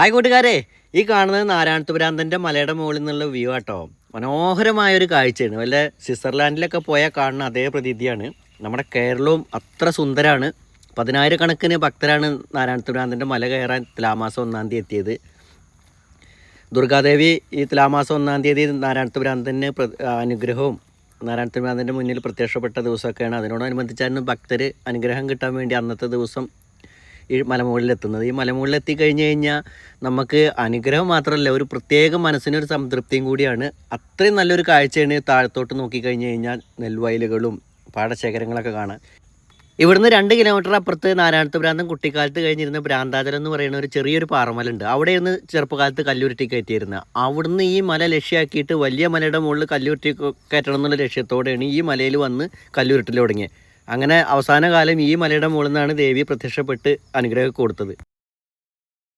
Hi കൂട്ടുകാരെ ഈ കാണുന്നത് നാരായണത്തുപുരാന്തന്റെ മലയുടെ മുകളിൽ നിന്നുള്ള വ്യൂ ആട്ടോ. മനോഹരമായ ഒരു കാഴ്ചയാണ്. വല്ല സ്വിറ്റ്സർലാൻഡിലൊക്കെ പോയാൽ കാണുന്ന അതേ പ്രതീതിയാണ്. നമ്മുടെ കേരളവും അത്ര സുന്ദരമാണ് പതിനായിരക്കണക്കിന് ഭക്തരാണ് നാരായണത്തുപുരാന്തന്റെ മല കയറാൻ തുലാമാസം ഒന്നാം തീയതി എത്തിയത്. ദുർഗാദേവി ഈ തുലാമാസം ഒന്നാം തീയതി നാരായണത്തുപുരാന്തന് പ്ര- അനുഗ്രഹവും നാരായണത്തുപുരാന്തന്റെ മുന്നിൽ പ്രത്യക്ഷപ്പെട്ട ദിവസമൊക്കെയാണ്. അതിനോടനുബന്ധിച്ചായിരുന്നു ഭക്തർ അനുഗ്രഹം കിട്ടാൻ വേണ്ടി അന്നത്തെ ദിവസം ഈ മലമുകളിൽ എത്തുന്നത് ഈ മലമുകളിൽ എത്തിക്കഴിഞ്ഞ് കഴിഞ്ഞാൽ നമുക്ക് അനുഗ്രഹം മാത്രമല്ല ഒരു പ്രത്യേക മനസ്സിനൊരു സംതൃപ്തിയും കൂടിയാണ്. അത്രയും നല്ലൊരു കാഴ്ചയാണ് താഴത്തോട്ട് നോക്കിക്കഴിഞ്ഞ് കഴിഞ്ഞാൽ നെൽവയലുകളും പാടശേഖരങ്ങളൊക്കെ കാണാൻ. ഇവിടുന്ന് രണ്ട് കിലോമീറ്റർ അപ്പുറത്ത് നാരായണത്ത് ഭ്രാന്തം കുട്ടിക്കാലത്ത് കഴിഞ്ഞിരുന്ന ഭ്രാന്താചലം എന്ന് പറയുന്ന ഒരു ചെറിയൊരു പാറമലുണ്ട് അവിടെ ഇരുന്ന് ചെറുപ്പകാലത്ത് കല്ലുരുട്ടി കയറ്റിയിരുന്നത് അവിടുന്ന് ഈ മല ലക്ഷ്യമാക്കിയിട്ട് വലിയ മലയുടെ മുകളിൽ കല്ലുരുട്ടി കയറ്റണം എന്നുള്ള ലക്ഷ്യത്തോടെയാണ് ഈ മലയിൽ വന്ന് കല്ലുരുട്ടിൽ തുടങ്ങിയത്. അങ്ങനെ അവസാന കാലം ഈ മലയുടെ മുകളിൽ നിന്നാണ് ദേവി പ്രത്യക്ഷപ്പെട്ട് അനുഗ്രഹം കൊടുത്തത്.